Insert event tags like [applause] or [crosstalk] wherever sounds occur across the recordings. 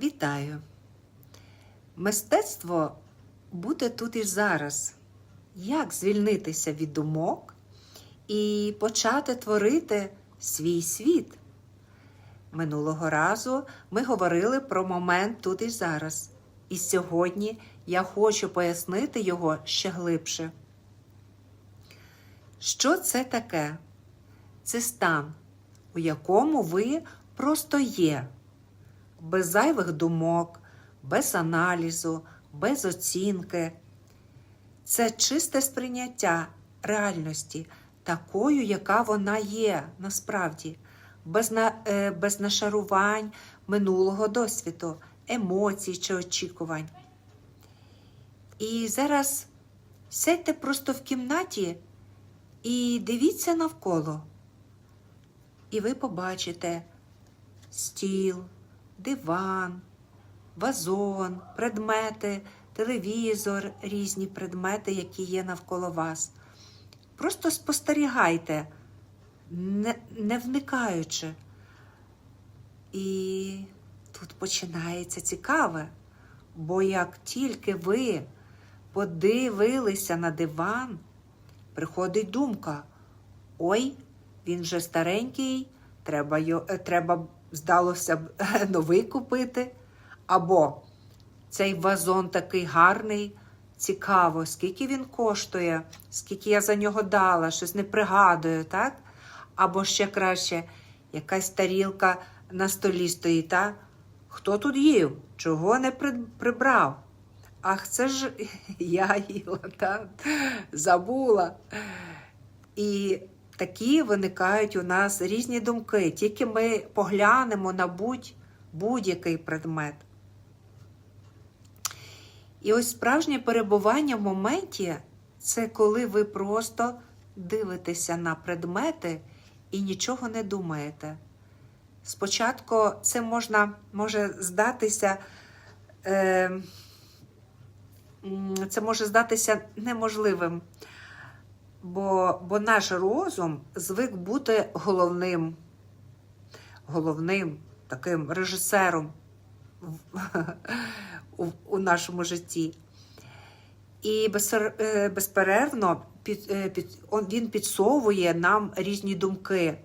Вітаю! Мистецтво бути тут і зараз. Як звільнитися від думок і почати творити свій світ? Минулого разу ми говорили про момент тут і зараз. І сьогодні я хочу пояснити його ще глибше. Що це таке? Це стан, у якому ви просто є, без зайвих думок, без аналізу, без оцінки. Це чисте сприйняття реальності, такою, яка вона є насправді, без, на, е, без нашарувань минулого досвіду, емоцій чи очікувань. І зараз сядьте просто в кімнаті і дивіться навколо. І ви побачите стіл, диван, вазон, предмети, телевізор, різні предмети, які є навколо вас. Просто спостерігайте, не, не вникаючи. І тут починається цікаве, бо як тільки ви подивилися на диван, приходить думка: ой, він вже старенький, треба, е, треба здалося б, [laughs] новий купити. Або цей вазон такий гарний, цікаво, скільки він коштує, скільки я за нього дала, щось не пригадую, так? Або ще краще, якась тарілка на столі стоїть, та? Хто тут їв? Чого не прибрав? Ах, це ж [laughs] я їла, так? Забула. І такі виникають у нас різні думки. Тільки ми поглянемо на будь, будь-який предмет. І ось справжнє перебування в моменті це коли ви просто дивитеся на предмети і нічого не думаєте. Спочатку це можна, може здатися. Е, це може здатися неможливим, бо, бо наш розум звик бути головним, головним таким режисером [laughs] у, у нашому житті. І е, безперервно під, е, під, він підсовує нам різні думки.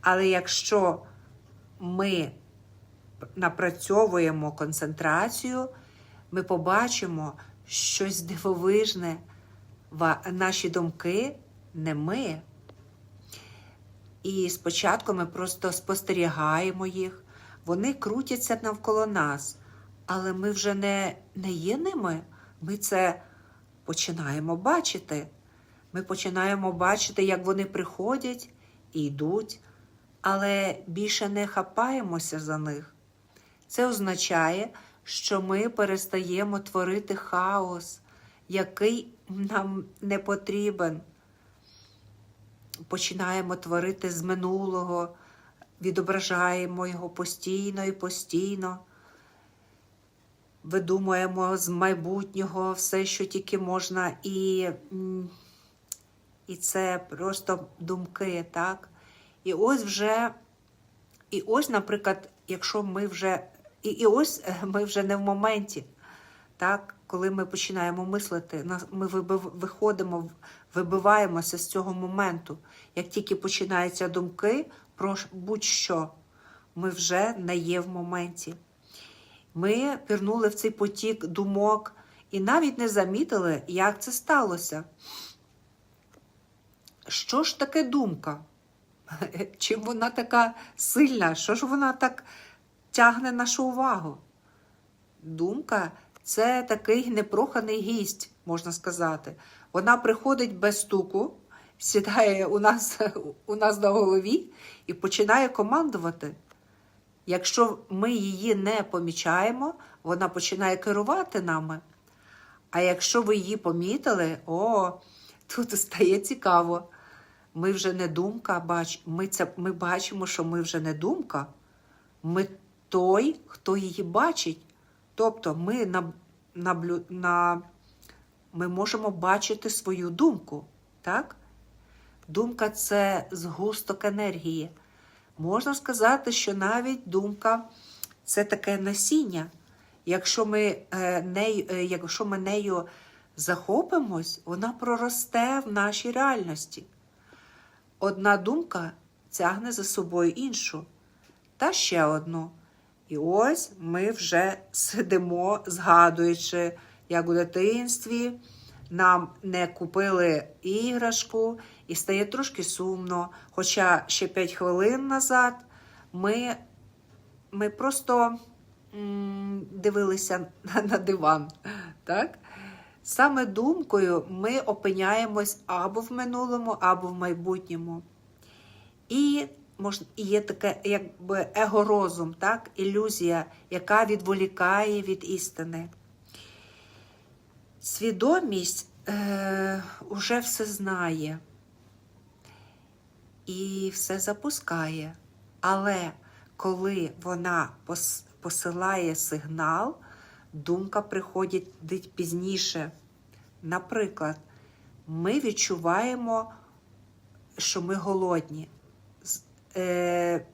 Але якщо ми напрацьовуємо концентрацію, ми побачимо щось дивовижне. Наші думки не ми. І спочатку ми просто спостерігаємо їх, вони крутяться навколо нас, але ми вже не, не є ними. Ми це починаємо бачити. Ми починаємо бачити, як вони приходять і йдуть, але більше не хапаємося за них. Це означає, що ми перестаємо творити хаос, який нам не потрібен. Починаємо творити з минулого, відображаємо його постійно і постійно. Видумуємо з майбутнього все, що тільки можна, і, і це просто думки, так? І ось вже, і ось, наприклад, якщо ми вже, і, і ось е, ми вже не в моменті, так? Коли ми починаємо мислити, ми виходимо, вибиваємося з цього моменту. Як тільки починаються думки про будь-що, ми вже не є в моменті. Ми пірнули в цей потік думок і навіть не замітили, як це сталося. Що ж таке думка? [laughs] Чим вона така сильна? Що ж вона так тягне нашу увагу? Думка це такий непроханий гість, можна сказати. Вона приходить без стуку, сідає у нас, [laughs] у нас на голові і починає командувати. Якщо ми її не помічаємо, вона починає керувати нами. А якщо ви її помітили, о, тут стає цікаво. Ми вже не думка, бач, ми, це, ми бачимо, що ми вже не думка. Ми той, хто її бачить. Тобто ми, на, наблю, на, ми можемо бачити свою думку. Так? Думка це згусток енергії. Можна сказати, що навіть думка це таке насіння. Якщо ми, е, нею, е, якщо ми нею захопимось, вона проросте в нашій реальності. Одна думка тягне за собою іншу, та ще одну. І ось ми вже сидимо, згадуючи, як у дитинстві нам не купили іграшку, і стає трошки сумно. Хоча ще 5 хвилин назад ми, ми просто м, дивилися на, на диван. Так? Саме думкою ми опиняємось або в минулому, або в майбутньому. І можна, і є таке якби его-розум, так? ілюзія, яка відволікає від істини. Свідомість е, уже все знає і все запускає. Але коли вона посилає сигнал, думка приходить пізніше. Наприклад, ми відчуваємо, що ми голодні. Е,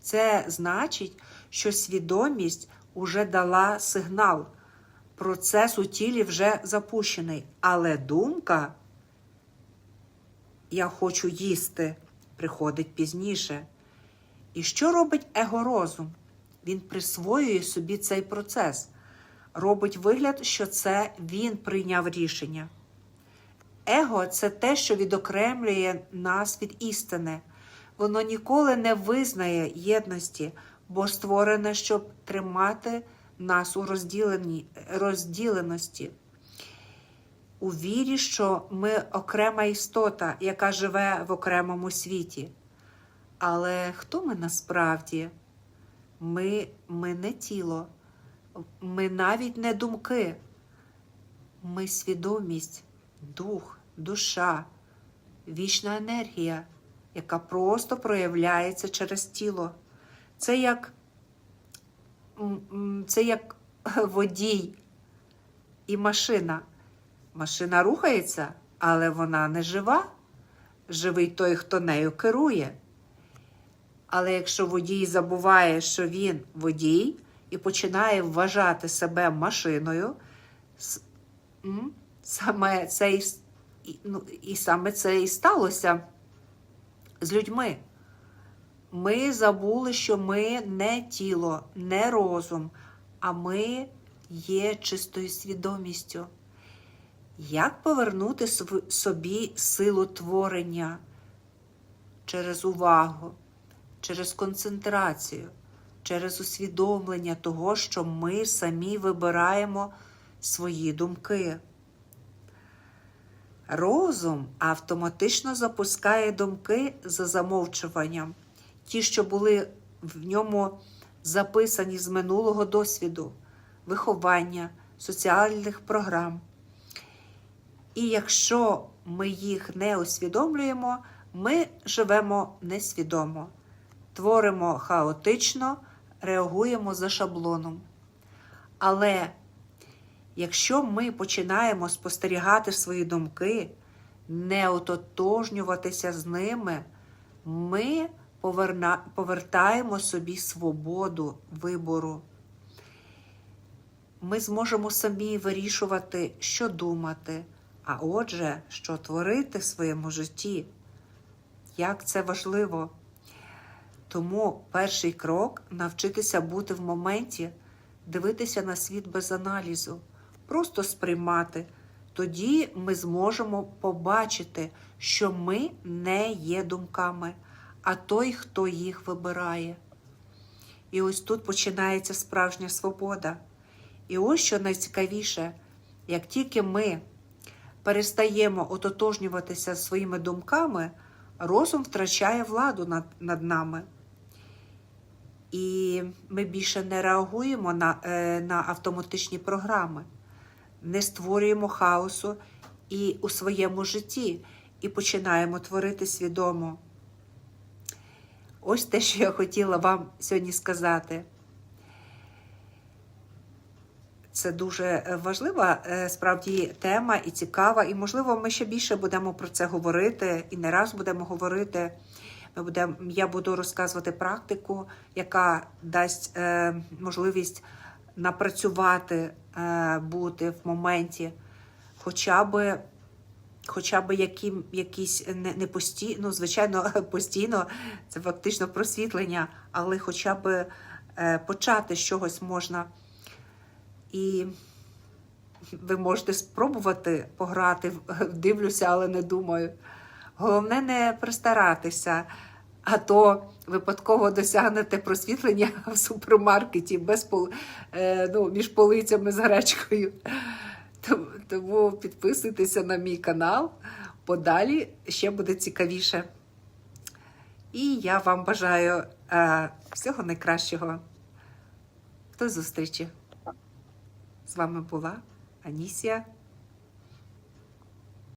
Це значить, що свідомість уже дала сигнал. Процес у тілі вже запущений, але думка я хочу їсти приходить пізніше. І що робить его-розум? Він присвоює собі цей процес, робить вигляд, що це він прийняв рішення. Его це те, що відокремлює нас від істини. Воно ніколи не визнає єдності, бо створене, щоб тримати нас у розділеності. У вірі, що ми окрема істота, яка живе в окремому світі. Але хто ми насправді? Ми, ми не тіло, ми навіть не думки. Ми свідомість, дух, душа, вічна енергія, яка просто проявляється через тіло. Це як, це як [laughs] водій і машина. Машина рухається, але вона не жива. Живий той, хто нею керує. Але якщо водій забуває, що він водій, і починає вважати себе машиною, саме це і, ну, і саме це і сталося з людьми. Ми забули, що ми не тіло, не розум, а ми є чистою свідомістю. Як повернути собі силу творення через увагу, через концентрацію, через усвідомлення того, що ми самі вибираємо свої думки? Розум автоматично запускає думки за замовчуванням, ті, що були в ньому записані з минулого досвіду, виховання, соціальних програм. І якщо ми їх не усвідомлюємо, ми живемо несвідомо, творимо хаотично, реагуємо за шаблоном. Але якщо ми починаємо спостерігати свої думки, не ототожнюватися з ними, ми поверна... повертаємо собі свободу вибору. Ми зможемо самі вирішувати, що думати, а отже, що творити в своєму житті. Як це важливо. Тому перший крок навчитися бути в моменті, дивитися на світ без аналізу, просто сприймати. Тоді ми зможемо побачити, що ми не є думками, а той, хто їх вибирає. І ось тут починається справжня свобода. І ось що найцікавіше, як тільки ми перестаємо ототожнюватися своїми думками, розум втрачає владу над, над нами. І ми більше не реагуємо на, е, на автоматичні програми, не створюємо хаосу і у своєму житті, і починаємо творити свідомо. Ось те, що я хотіла вам сьогодні сказати. Це дуже е, важлива е, справді тема і цікава, і, можливо, ми ще більше будемо про це говорити і не раз будемо говорити. Ми будем, я буду розказувати практику, яка дасть е, можливість напрацювати, е, бути в моменті, хоча би хоча б яким, якісь не, не постійно, ну, звичайно, [laughs] постійно це фактично просвітлення, але хоча б е, почати з чогось можна. І ви можете спробувати пограти, [laughs] дивлюся, але не думаю. Головне не пристаратися, а то випадково досягнете просвітлення [laughs] в супермаркеті без е, ну, між полицями з гречкою. Тому підписуйтеся на мій канал, подалі ще буде цікавіше. І я вам бажаю е, всього найкращого. До зустрічі! З вами була Анісія